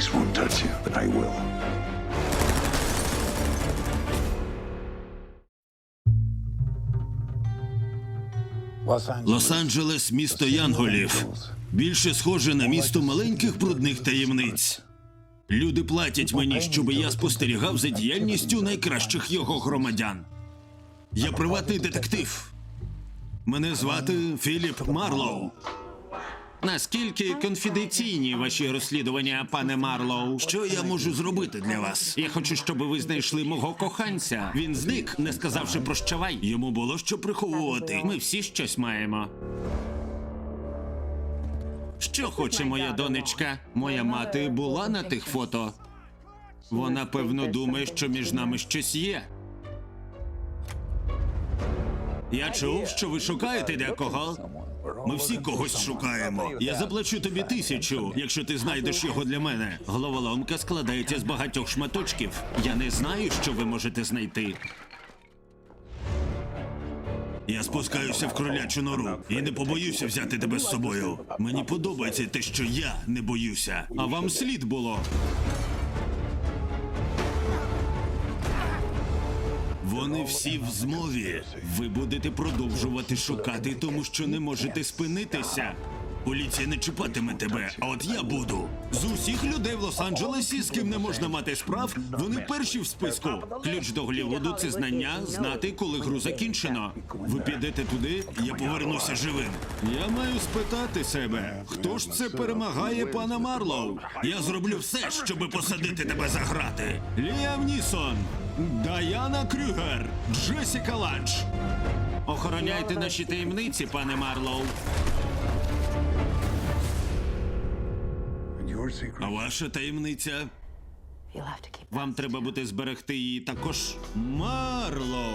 police won't touch you, but I will. Лос-Анджелес місто Янголів. Більше схоже на місто маленьких брудних таємниць. Люди платять мені, щоб я спостерігав за діяльністю найкращих його громадян. Я приватний детектив. Мене звати Філіп Марлоу. Наскільки конфіденційні ваші розслідування, пане Марлоу? Що я можу зробити для вас? Я хочу, щоб ви знайшли мого коханця. Він зник, не сказавши прощавай. Йому було що приховувати. Ми всі щось маємо. Що хоче моя донечка? Моя мати була на тих фото. Вона певно думає, що між нами щось є. Я чув, що ви шукаєте декого. Ми всі когось шукаємо. Я заплачу тобі тисячу, якщо ти знайдеш його для мене. Головоломка складається з багатьох шматочків. Я не знаю, що ви можете знайти. Я спускаюся в кролячу нору і не побоюся взяти тебе з собою. Мені подобається те, що я не боюся. А вам слід було. Вони всі в змові. Ви будете продовжувати шукати, тому що не можете спинитися. Поліція не чіпатиме тебе, а от я буду. З усіх людей в Лос-Анджелесі, з ким не можна мати справ, вони перші в списку. Ключ до Голлівуду – це знання, знати, коли гру закінчено. Ви підете туди, я повернуся живим. Я маю спитати себе, хто ж це перемагає пана Марлоу? Я зроблю все, щоби посадити тебе за грати. Ліам Нісон, Даяна Крюгер, Джесіка Ланч. Охороняйте наші таємниці, пане Марлоу. А ваша таємниця? Вам треба буде зберегти її також. Марлоу.